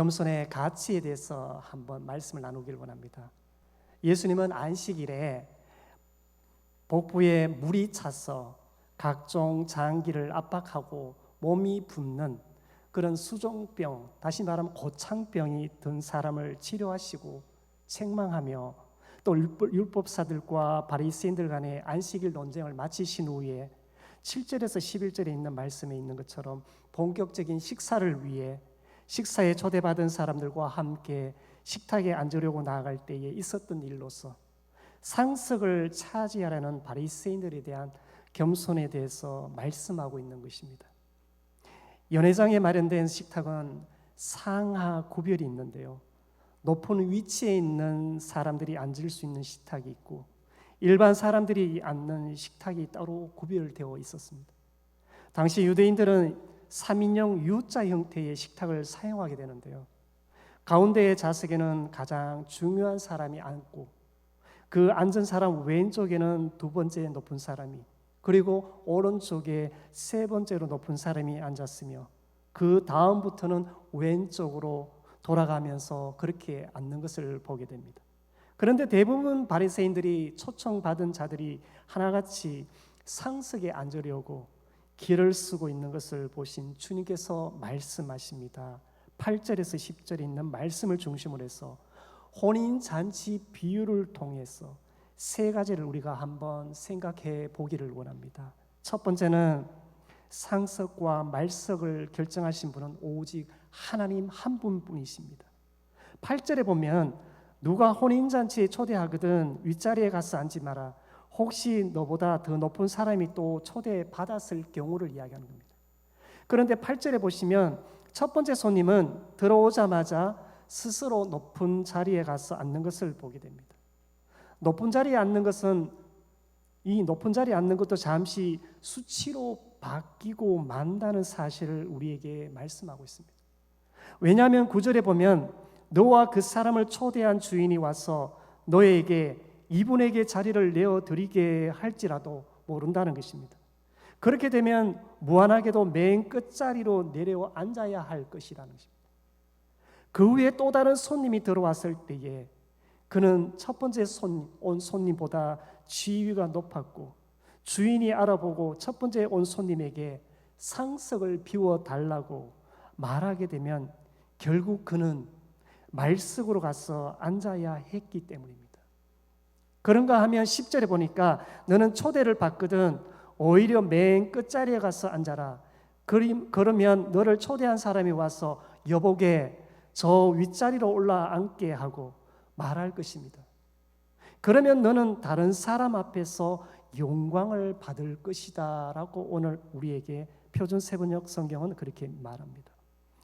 겸손의 가치에 대해서 한번 말씀을 나누길 원합니다. 예수님은 안식일에 복부에 물이 차서 각종 장기를 압박하고 몸이 붓는 그런 수종병, 다시 말하면 고창병이 든 사람을 치료하시고 책망하며 또 율법사들과 바리새인들 간의 안식일 논쟁을 마치신 후에 7절에서 11절에 있는 말씀에 있는 것처럼 본격적인 식사를 위해 식사에 초대받은 사람들과 함께 식탁에 앉으려고 나아갈 때에 있었던 일로서 상석을 차지하라는 바리새인들에 대한 겸손에 대해서 말씀하고 있는 것입니다. 연회장에 마련된 식탁은 상하 구별이 있는데요. 높은 위치에 있는 사람들이 앉을 수 있는 식탁이 있고 일반 사람들이 앉는 식탁이 따로 구별되어 있었습니다. 당시 유대인들은 3인용 U자 형태의 식탁을 사용하게 되는데요. 가운데의 좌석에는 가장 중요한 사람이 앉고 그 앉은 사람 왼쪽에는 두 번째 높은 사람이 그리고 오른쪽에 세 번째로 높은 사람이 앉았으며 그 다음부터는 왼쪽으로 돌아가면서 그렇게 앉는 것을 보게 됩니다. 그런데 대부분 바리새인들이 초청받은 자들이 하나같이 상석에 앉으려고 길을 쓰고 있는 것을 보신 주님께서 말씀하십니다. 8절에서 10절에 있는 말씀을 중심으로 해서 혼인 잔치 비유를 통해서 세 가지를 우리가 한번 생각해 보기를 원합니다. 첫 번째는 상석과 말석을 결정하신 분은 오직 하나님 한 분뿐이십니다. 8절에 보면 누가 혼인 잔치에 초대하거든 윗자리에 가서 앉지 마라. 혹시 너보다 더 높은 사람이 또 초대받았을 경우를 이야기하는 겁니다. 그런데 8절에 보시면 첫 번째 손님은 들어오자마자 스스로 높은 자리에 가서 앉는 것을 보게 됩니다. 높은 자리에 앉는 것은 이 높은 자리에 앉는 것도 잠시 수치로 바뀌고 만다는 사실을 우리에게 말씀하고 있습니다. 왜냐하면 구절에 보면 너와 그 사람을 초대한 주인이 와서 너에게 이분에게 자리를 내어 드리게 할지라도 모른다는 것입니다. 그렇게 되면 무한하게도 맨 끝자리로 내려 앉아야 할 것이라는 것입니다. 그 후에 또 다른 손님이 들어왔을 때에 그는 첫 번째 손, 온 손님보다 지위가 높았고 주인이 알아보고 첫 번째 온 손님에게 상석을 비워 달라고 말하게 되면 결국 그는 말석으로 가서 앉아야 했기 때문입니다. 그런가 하면 10절에 보니까 너는 초대를 받거든 오히려 맨 끝자리에 가서 앉아라. 그러면 너를 초대한 사람이 와서 여보게 저 윗자리로 올라앉게 하고 말할 것입니다. 그러면 너는 다른 사람 앞에서 영광을 받을 것이다 라고 오늘 우리에게 표준 세번역 성경은 그렇게 말합니다.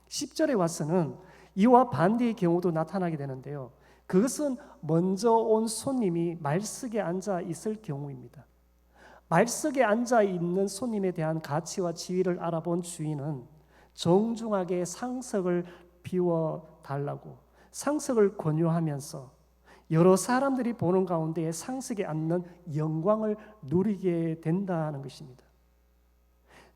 10절에 와서는 이와 반대의 경우도 나타나게 되는데요. 그것은 먼저 온 손님이 말석에 앉아 있을 경우입니다. 말석에 앉아 있는 손님에 대한 가치와 지위를 알아본 주인은 정중하게 상석을 비워 달라고 상석을 권유하면서 여러 사람들이 보는 가운데 상석에 앉는 영광을 누리게 된다는 것입니다.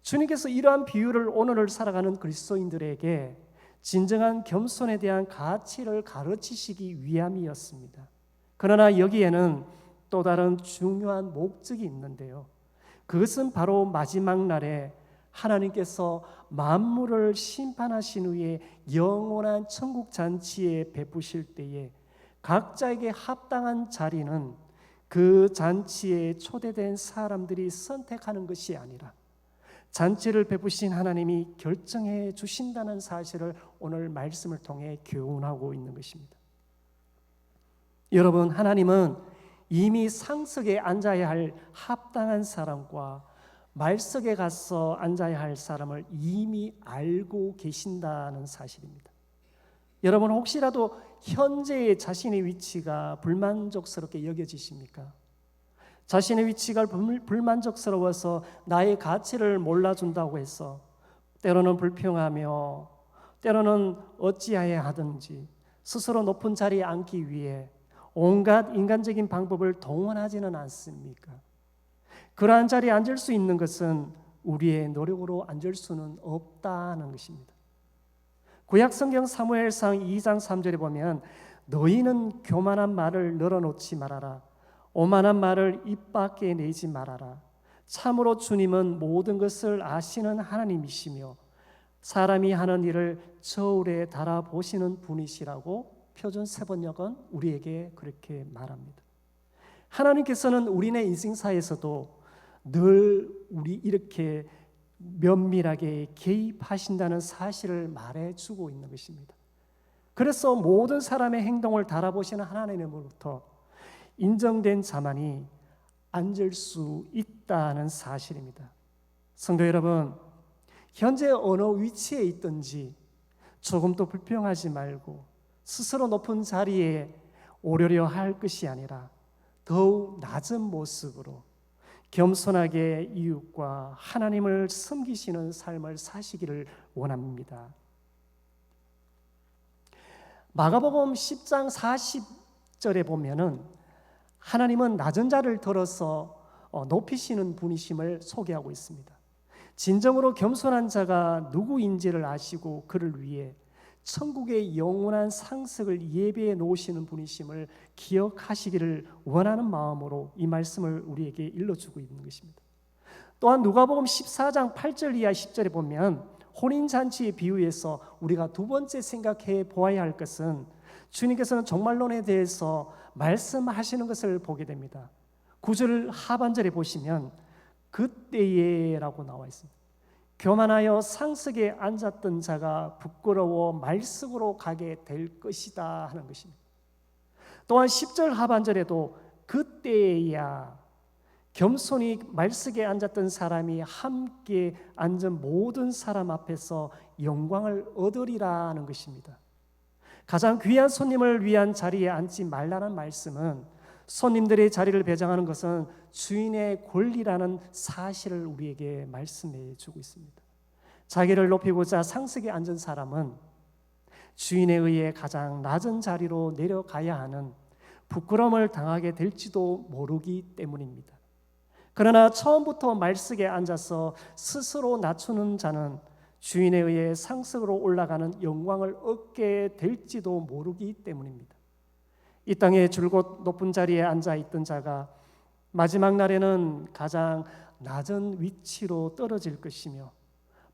주님께서 이러한 비유를 오늘을 살아가는 그리스도인들에게 진정한 겸손에 대한 가치를 가르치시기 위함이었습니다. 그러나 여기에는 또 다른 중요한 목적이 있는데요. 그것은 바로 마지막 날에 하나님께서 만물을 심판하신 후에 영원한 천국 잔치에 베푸실 때에 각자에게 합당한 자리는 그 잔치에 초대된 사람들이 선택하는 것이 아니라 잔치를 베푸신 하나님이 결정해 주신다는 사실을 오늘 말씀을 통해 교훈하고 있는 것입니다. 여러분, 하나님은 이미 상석에 앉아야 할 합당한 사람과 말석에 가서 앉아야 할 사람을 이미 알고 계신다는 사실입니다. 여러분 혹시라도 현재의 자신의 위치가 불만족스럽게 여겨지십니까? 자신의 위치가 불만족스러워서 나의 가치를 몰라준다고 해서 때로는 불평하며 때로는 어찌해야 하든지 스스로 높은 자리에 앉기 위해 온갖 인간적인 방법을 동원하지는 않습니까? 그러한 자리에 앉을 수 있는 것은 우리의 노력으로 앉을 수는 없다는 것입니다. 구약 성경 사무엘상 2장 3절에 보면 너희는 교만한 말을 늘어놓지 말아라. 오만한 말을 입 밖에 내지 말아라. 참으로 주님은 모든 것을 아시는 하나님이시며 사람이 하는 일을 저울에 달아 보시는 분이시라고 표준 세번역은 우리에게 그렇게 말합니다. 하나님께서는 우리네 인생사에서도 늘 우리 이렇게 면밀하게 개입하신다는 사실을 말해주고 있는 것입니다. 그래서 모든 사람의 행동을 달아보시는 하나님으로부터 인정된 자만이 앉을 수 있다는 사실입니다. 성도 여러분, 현재 어느 위치에 있든지 조금도 불평하지 말고 스스로 높은 자리에 오르려 할 것이 아니라 더욱 낮은 모습으로 겸손하게 이웃과 하나님을 섬기시는 삶을 사시기를 원합니다. 마가복음 10장 40절에 보면은 하나님은 낮은 자를 들어서 어, 높이시는 분이심을 소개하고 있습니다. 진정으로 겸손한 자가 누구인지를 아시고 그를 위해 천국의 영원한 상석을 예배해 놓으시는 분이심을 기억하시기를 원하는 마음으로 이 말씀을 우리에게 일러주고 있는 것입니다. 또한 누가복음 14장 8절 이하 10절에 보면 혼인 잔치의 비유에서 우리가 두 번째 생각해 보아야 할 것은 주님께서는 종말론에 대해서 말씀하시는 것을 보게 됩니다. 구절 하반절에 보시면 그때에라고 나와 있습니다. 교만하여 상석에 앉았던 자가 부끄러워 말석으로 가게 될 것이다 하는 것입니다. 또한 10절 하반절에도 그때야 겸손히 말석에 앉았던 사람이 함께 앉은 모든 사람 앞에서 영광을 얻으리라는 것입니다. 가장 귀한 손님을 위한 자리에 앉지 말라는 말씀은 손님들의 자리를 배정하는 것은 주인의 권리라는 사실을 우리에게 말씀해 주고 있습니다. 자기를 높이고자 상석에 앉은 사람은 주인에 의해 가장 낮은 자리로 내려가야 하는 부끄러움을 당하게 될지도 모르기 때문입니다. 그러나 처음부터 말석에 앉아서 스스로 낮추는 자는 주인에 의해 상석으로 올라가는 영광을 얻게 될지도 모르기 때문입니다. 이 땅에 줄곧 높은 자리에 앉아 있던 자가 마지막 날에는 가장 낮은 위치로 떨어질 것이며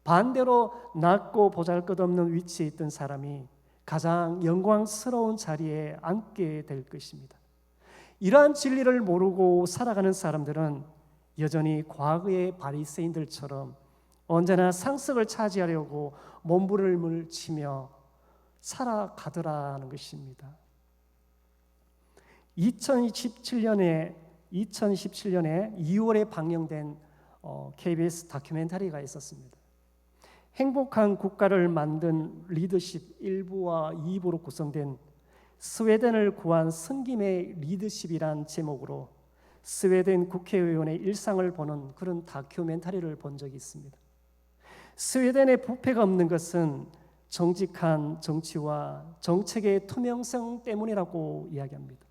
반대로 낮고 보잘것없는 위치에 있던 사람이 가장 영광스러운 자리에 앉게 될 것입니다. 이러한 진리를 모르고 살아가는 사람들은 여전히 과거의 바리새인들처럼 언제나 상석을 차지하려고 몸부림을 치며 살아가더라는 것입니다. 2017년에 2017년에 2월에 방영된 KBS 어, 다큐멘터리가 있었습니다. 행복한 국가를 만든 리더십 1부와 2부로 구성된 스웨덴을 구한 승김의 리더십이란 제목으로 스웨덴 국회의원의 일상을 보는 그런 다큐멘터리를 본 적이 있습니다. 스웨덴의 부패가 없는 것은 정직한 정치와 정책의 투명성 때문이라고 이야기합니다.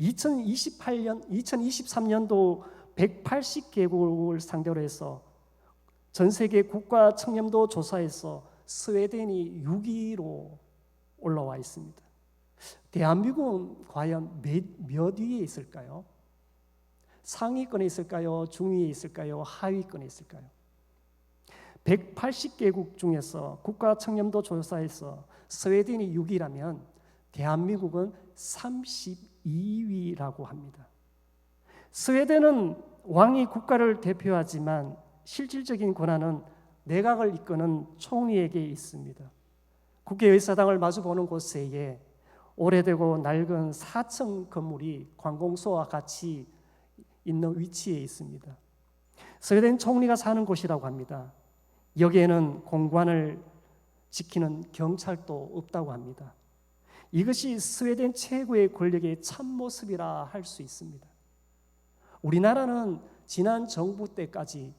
2028년, 2023년도 180개국을 상대로 해서 전 세계 국가 청렴도 조사에서 스웨덴이 6위로 올라와 있습니다. 대한민국은 과연 몇, 몇 위에 있을까요? 상위권에 있을까요? 중위에 있을까요? 하위권에 있을까요? 180개국 중에서 국가 청렴도 조사에서 스웨덴이 6위라면 대한민국은 32위라고 합니다. 스웨덴은 왕이 국가를 대표하지만 실질적인 권한은 내각을 이끄는 총리에게 있습니다. 국회의사당을 마주보는 곳에 오래되고 낡은 4층 건물이 관공서와 같이 있는 위치에 있습니다. 스웨덴 총리가 사는 곳이라고 합니다. 여기에는 공관을 지키는 경찰도 없다고 합니다. 이것이 스웨덴 최고의 권력의 참모습이라 할 수 있습니다. 우리나라는 지난 정부 때까지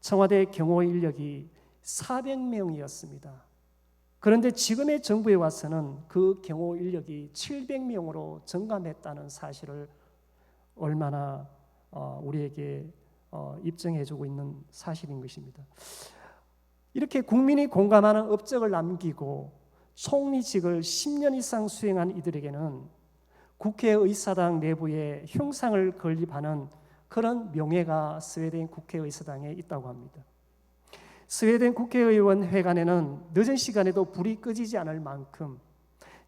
청와대 경호 인력이 400명이었습니다. 그런데 지금의 정부에 와서는 그 경호 인력이 700명으로 증감했다는 사실을 얼마나 어, 우리에게 어, 입증해주고 있는 사실인 것입니다. 이렇게 국민이 공감하는 업적을 남기고 총리직을 10년 이상 수행한 이들에게는 국회의사당 내부에 흉상을 건립하는 그런 명예가 스웨덴 국회의사당에 있다고 합니다. 스웨덴 국회의원 회관에는 늦은 시간에도 불이 꺼지지 않을 만큼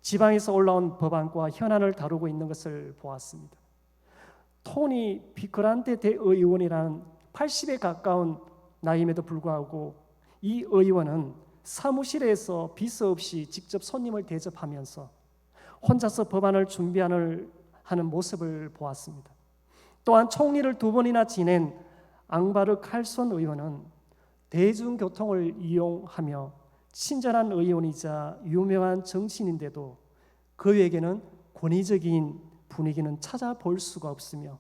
지방에서 올라온 법안과 현안을 다루고 있는 것을 보았습니다. 토니 비크란테 대의원이라는 80에 가까운 나이임에도 불구하고 이 의원은 사무실에서 비서 없이 직접 손님을 대접하면서 혼자서 법안을 준비하는 하는 모습을 보았습니다. 또한 총리를 두 번이나 지낸 앙바르 칼손 의원은 대중교통을 이용하며 친절한 의원이자 유명한 정치인인데도 그에게는 권위적인 분위기는 찾아볼 수가 없으며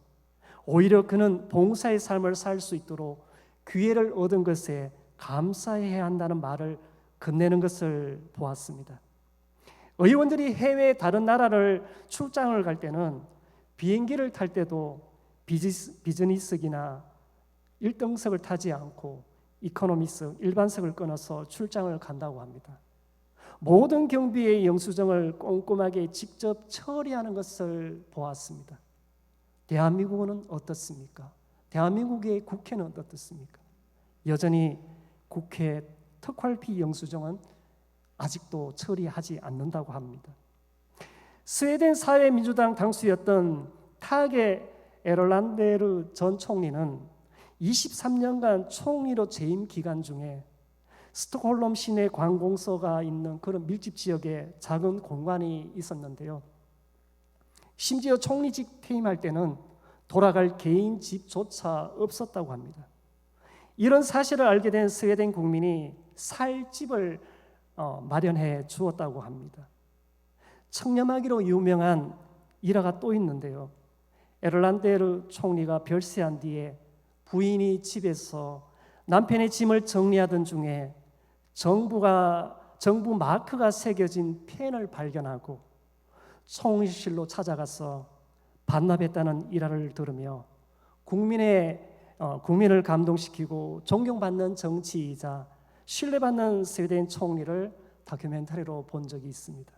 오히려 그는 봉사의 삶을 살 수 있도록 기회를 얻은 것에 감사해야 한다는 말을 건네는 것을 보았습니다. 의원들이 해외 다른 나라를 출장을 갈 때는 비행기를 탈 때도 비즈니스기나 1등석을 타지 않고 이코노미석 일반석을 끊어서 출장을 간다고 합니다. 모든 경비의 영수증을 꼼꼼하게 직접 처리하는 것을 보았습니다. 대한민국은 어떻습니까? 대한민국의 국회는 어떻습니까? 여전히 국회 특활비 영수증은 아직도 처리하지 않는다고 합니다. 스웨덴 사회민주당 당수였던 타게 에럴란데르 전 총리는 23년간 총리로 재임 기간 중에 스톡홀름 시내 관공서가 있는 그런 밀집 지역에 작은 공간이 있었는데요. 심지어 총리직 퇴임할 때는 돌아갈 개인 집조차 없었다고 합니다. 이런 사실을 알게 된 스웨덴 국민이 살 집을 어, 마련해 주었다고 합니다. 청렴하기로 유명한 일화가 또 있는데요. 에르란데르 총리가 별세한 뒤에 부인이 집에서 남편의 짐을 정리하던 중에 정부가 정부 마크가 새겨진 펜을 발견하고 총리실로 찾아가서 반납했다는 일화를 들으며 국민의 어, 국민을 감동시키고 존경받는 정치이자 신뢰받는 스웨덴 총리를 다큐멘터리로 본 적이 있습니다.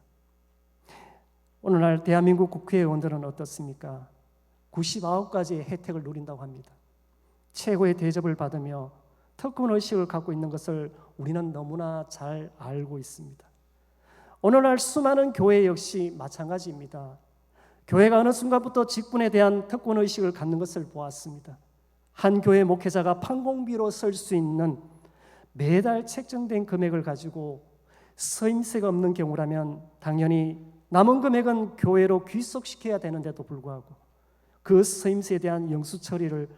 오늘날 대한민국 국회의원들은 어떻습니까? 99가지의 혜택을 누린다고 합니다. 최고의 대접을 받으며 특권 의식을 갖고 있는 것을 우리는 너무나 잘 알고 있습니다. 오늘날 수많은 교회 역시 마찬가지입니다. 교회가 어느 순간부터 직분에 대한 특권 의식을 갖는 것을 보았습니다. 한 교회 목회자가 판공비로 쓸 수 있는 매달 책정된 금액을 가지고 서임세가 없는 경우라면 당연히 남은 금액은 교회로 귀속시켜야 되는데도 불구하고 그 서임세에 대한 영수 처리를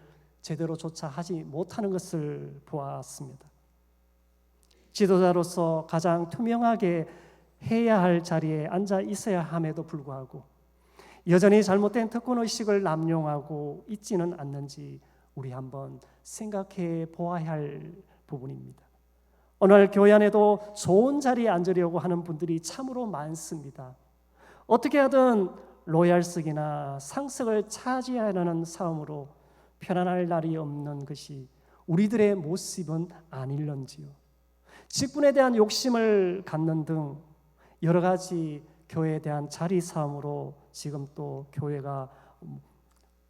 제대로 조차 하지 못하는 것을 보았습니다. 지도자로서 가장 투명하게 해야 할 자리에 앉아 있어야 함에도 불구하고 여전히 잘못된 특권 의식을 남용하고 있지는 않는지 우리 한번 생각해 보아야 할 부분입니다. 오늘 교회 안에도 좋은 자리에 앉으려고 하는 분들이 참으로 많습니다. 어떻게 하든 로얄석이나 상석을 차지하려는 싸움으로 편안할 날이 없는 것이 우리들의 모습은 아닐런지요. 직분에 대한 욕심을 갖는 등 여러 가지 교회에 대한 자리 싸움으로 지금 또 교회가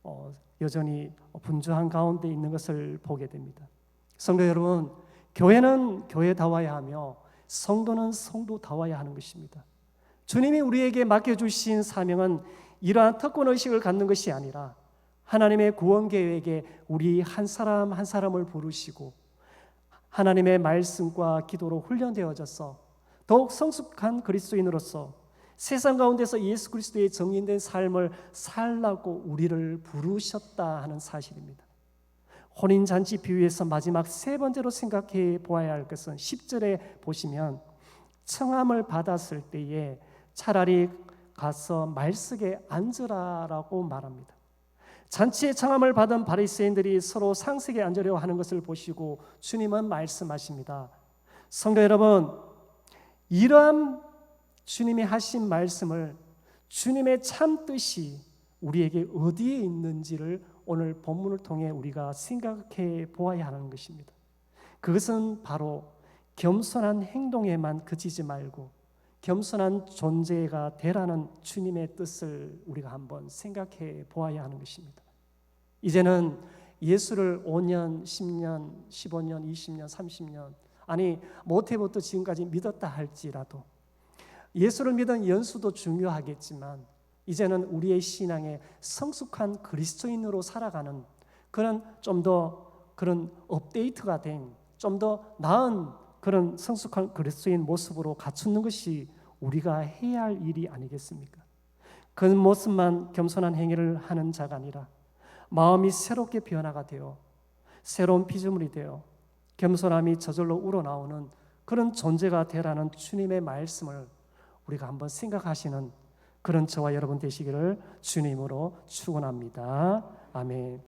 어, 여전히 분주한 가운데 있는 것을 보게 됩니다. 성도 여러분, 교회는 교회다워야 하며 성도는 성도다워야 하는 것입니다. 주님이 우리에게 맡겨주신 사명은 이러한 특권 의식을 갖는 것이 아니라 하나님의 구원 계획에 우리 한 사람 한 사람을 부르시고 하나님의 말씀과 기도로 훈련되어져서 더욱 성숙한 그리스도인으로서 세상 가운데서 예수 그리스도의 정인된 삶을 살라고 우리를 부르셨다 하는 사실입니다. 혼인 잔치 비유에서 마지막 세 번째로 생각해 보아야 할 것은 10절에 보시면 청함을 받았을 때에 차라리 가서 말석에 앉으라라고 말합니다. 잔치에 청함을 받은 바리새인들이 서로 상석에 앉으려 하는 것을 보시고 주님은 말씀하십니다. 성도 여러분, 이러한 주님이 하신 말씀을 주님의 참 뜻이 우리에게 어디에 있는지를 오늘 본문을 통해 우리가 생각해 보아야 하는 것입니다. 그것은 바로 겸손한 행동에만 그치지 말고 겸손한 존재가 되라는 주님의 뜻을 우리가 한번 생각해 보아야 하는 것입니다. 이제는 예수를 5년, 10년, 15년, 20년, 30년 아니 모태부터 지금까지 믿었다 할지라도 예수를 믿은 연수도 중요하겠지만 이제는 우리의 신앙에 성숙한 그리스도인으로 살아가는 그런 좀 더 그런 업데이트가 된 좀 더 나은 그런 성숙한 그리스도인 모습으로 갖추는 것이 우리가 해야 할 일이 아니겠습니까? 그 모습만 겸손한 행위를 하는 자가 아니라 마음이 새롭게 변화가 되어 새로운 피조물이 되어 겸손함이 저절로 우러나오는 그런 존재가 되라는 주님의 말씀을 우리가 한번 생각하시는 그런 저와 여러분 되시기를 주님으로 축원합니다. 아멘.